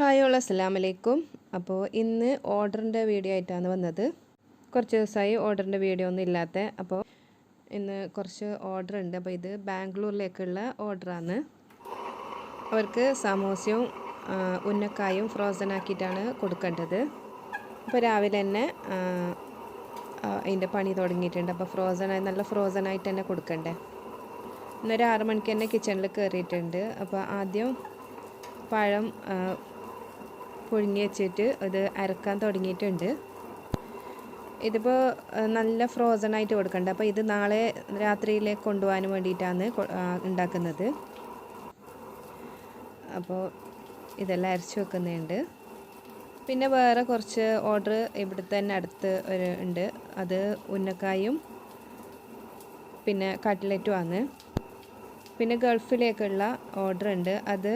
Hi all അസ്സലാം വലൈക്കും അപ്പോൾ ഇന്ന് ഓർഡറിന്റെ വീഡിയോ ആയിട്ടാണ് വന്നത്. കുറച്ച് ദിവസമായി ഓർഡറിന്റെ വീഡിയോ ഒന്നും ഇല്ലാത്ത അപ്പോൾ ഇന്ന് കുറച്ച് ഓർഡർ ഉണ്ട്. അപ്പോൾ ഇത് ബാംഗ്ലൂരിലേക്കുള്ള ഓർഡറാണ്. അവർക്ക് സമോസയും ഉന്നക്കായും ഫ്രോസൺ ആക്കിയിട്ടാണ് കൊടുക്കേണ്ടത്. അപ്പോൾ രാവിലെ തന്നെ അതിന്റെ പണി തുടങ്ങിയിട്ടുണ്ട്. അപ്പോൾ ഫ്രോസൺ ആയി നല്ല ഫ്രോസൺ ആയിട്ട് തന്നെ കൊടുക്കണ്ടേ. ഇന്നൊരു ആറ് മണിക്ക് തന്നെ കിച്ചണിൽ കയറിയിട്ടുണ്ട് അപ്പോൾ ആദ്യം പഴം പുഴുങ്ങി വെച്ചിട്ട് ഇത് അരക്കാൻ തുടങ്ങിയിട്ടുണ്ട്. ഇതിപ്പോൾ നല്ല ഫ്രോസൺ ആയിട്ട് കൊടുക്കണ്ട. അപ്പോൾ ഇത് നാളെ രാത്രിയിലേക്ക് കൊണ്ടുപോകാൻ വേണ്ടിയിട്ടാണ് ഉണ്ടാക്കുന്നത്. അപ്പോൾ ഇതെല്ലാം അരച്ച് വെക്കുന്നുണ്ട്. പിന്നെ വേറെ കുറച്ച് ഓർഡർ ഇവിടെ തന്നെ അടുത്ത് ഒരു ഉണ്ട്. അത് ഉന്നക്കായും പിന്നെ കട്ട്ലറ്റും ആണ്. പിന്നെ ഗൾഫിലേക്കുള്ള ഓർഡർ ഉണ്ട്. അത്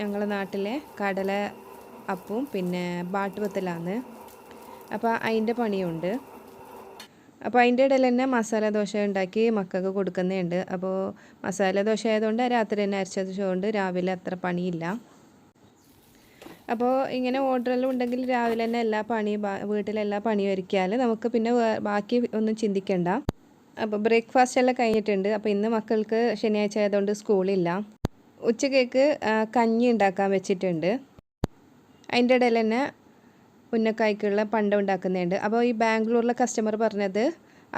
ഞങ്ങളുടെ നാട്ടിലെ കടല അപ്പവും പിന്നെ ബാട്ടുപത്തിലാണ് അപ്പോൾ അതിന്റെ പണിയുണ്ട്. അപ്പോൾ അതിന്റെ ഇടയിൽ തന്നെ മസാല ദോശ ഉണ്ടാക്കി മക്കൾക്ക് കൊടുക്കുന്നുണ്ട്. അപ്പോൾ മസാല ദോശ ആയതുകൊണ്ട് രാത്രി തന്നെ അരച്ചത് കൊണ്ട് രാവിലെ അത്ര പണിയില്ല. അപ്പോൾ ഇങ്ങനെ ഓർഡറെല്ലാം ഉണ്ടെങ്കിൽ രാവിലെ തന്നെ എല്ലാ പണി വീട്ടിലെല്ലാ പണി ഒരുക്കിയാൽ നമുക്ക് പിന്നെ ബാക്കി ഒന്നും ചിന്തിക്കണ്ട. അപ്പോൾ ബ്രേക്ക്ഫാസ്റ്റ് എല്ലാം കഴിഞ്ഞിട്ടുണ്ട്. അപ്പോൾ ഇന്ന് മക്കൾക്ക് ശനിയാഴ്ച ആയതുകൊണ്ട് സ്കൂളില്ല. ഉച്ചക്കേക്ക് കഞ്ഞി ഉണ്ടാക്കാൻ വെച്ചിട്ടുണ്ട്. അതിന്റെ ഇടയിൽ തന്നെ ഉന്നക്കായ്ക്കുള്ള പണ്ട ഉണ്ടാക്കുന്നുണ്ട്. അപ്പോൾ ഈ ബാംഗ്ലൂരിലെ കസ്റ്റമർ പറഞ്ഞത്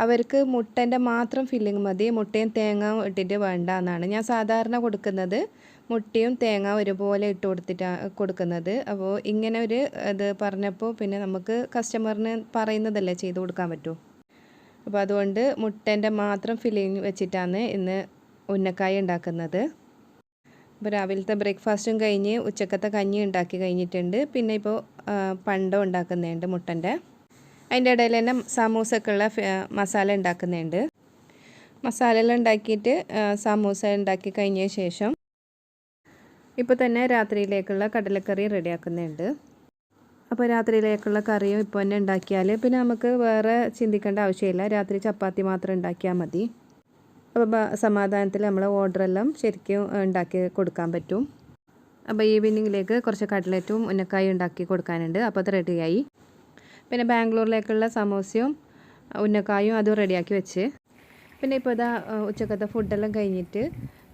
അവർക്ക് മുട്ടന്റെ മാത്രം ഫില്ലിങ് മതി മുട്ടയും തേങ്ങ ഇട്ടിട്ട് വേണ്ട എന്നാണ്. ഞാൻ സാധാരണ കൊടുക്കുന്നത് മുട്ടയും തേങ്ങ ഒരുപോലെ ഇട്ട് കൊടുത്തിട്ടാണ് കൊടുക്കുന്നത്. അപ്പോൾ ഇങ്ങനെ ഒരു ഇത് പറഞ്ഞപ്പോൾ പിന്നെ നമുക്ക് കസ്റ്റമറിന് പറയുന്നതല്ലേ ചെയ്ത് കൊടുക്കാൻ പറ്റൂ. അപ്പോൾ അതുകൊണ്ട് മുട്ടന്റെ മാത്രം ഫില്ലിങ് വെച്ചിട്ടാണ് ഇന്ന് ഉന്നക്കായ ഉണ്ടാക്കുന്നത്. ഇപ്പോൾ രാവിലത്തെ ബ്രേക്ക്ഫാസ്റ്റും കഴിഞ്ഞ് ഉച്ചക്കത്തെ കഞ്ഞി ഉണ്ടാക്കി കഴിഞ്ഞിട്ടുണ്ട്. പിന്നെ ഇപ്പോൾ പണ്ടം ഉണ്ടാക്കുന്നുണ്ട് മുട്ടന്റെ. അതിന്റെ ഇടയിൽ തന്നെ സമൂസക്കുള്ള മസാല ഉണ്ടാക്കുന്നുണ്ട് മസാല എല്ലാം ഉണ്ടാക്കിയിട്ട് സമൂസ ഉണ്ടാക്കി കഴിഞ്ഞ ശേഷം ഇപ്പോൾ തന്നെ രാത്രിയിലേക്കുള്ള കടലക്കറി റെഡിയാക്കുന്നുണ്ട് അപ്പോൾ രാത്രിയിലേക്കുള്ള കറിയും ഇപ്പോൾ തന്നെ ഉണ്ടാക്കിയാൽ പിന്നെ നമുക്ക് വേറെ ചിന്തിക്കേണ്ട ആവശ്യമില്ല. രാത്രി ചപ്പാത്തി മാത്രം ഉണ്ടാക്കിയാൽ മതി. അപ്പോൾ സമാധാനത്തിൽ നമ്മൾ ഓർഡറെല്ലാം ശരിക്കും ഉണ്ടാക്കി കൊടുക്കാൻ പറ്റും. അപ്പോൾ ഈവനിങ്ങിലേക്ക് കുറച്ച് കട്ട്ലറ്റും ഉന്നക്കായും ഉണ്ടാക്കി കൊടുക്കാനുണ്ട്. അപ്പോൾ അത് റെഡിയായി. പിന്നെ ബാംഗ്ലൂരിലേക്കുള്ള സമോസയും ഉന്നക്കായും അതും റെഡിയാക്കി വെച്ച്. പിന്നെ ഇപ്പോൾ ഇതാ ഉച്ചക്കത്തെ ഫുഡെല്ലാം കഴിഞ്ഞിട്ട്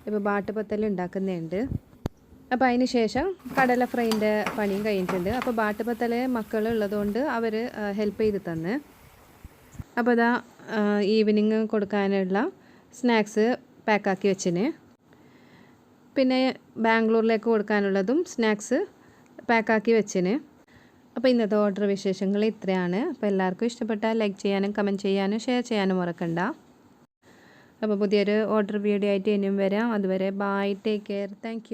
ഇപ്പോൾ ബാട്ടുപത്തൽ ഉണ്ടാക്കുന്നുണ്ട്. അപ്പോൾ അതിന് ശേഷം കടല ഫ്രൈന്റെ പണിയും കഴിഞ്ഞിട്ടുണ്ട്. അപ്പോൾ ബാട്ടുപത്തൽ മക്കൾ ഉള്ളതുകൊണ്ട് അവർ ഹെൽപ്പ് ചെയ്ത് തന്ന്. അപ്പോൾ ഇതാ ഈവനിങ് കൊടുക്കാനുള്ള സ്നാക്സ് പാക്കാക്കി വെച്ചിന്. പിന്നെ ബാംഗ്ലൂരിലേക്ക് കൊടുക്കാനുള്ളതും സ്നാക്സ് പാക്കാക്കി വെച്ചിന്. അപ്പോൾ ഇന്നത്തെ ഓർഡർ വിശേഷങ്ങൾ ഇത്രയാണ്. അപ്പോൾ എല്ലാവർക്കും ഇഷ്ടപ്പെട്ടാൽ ലൈക്ക് ചെയ്യാനും കമന്റ് ചെയ്യാനും ഷെയർ ചെയ്യാനും മറക്കണ്ട. അപ്പോൾ പുതിയൊരു ഓർഡർ വീഡിയോ ആയിട്ട് ഇനിയും വരാം. അതുവരെ ബൈ ടേക്ക് കെയർ താങ്ക്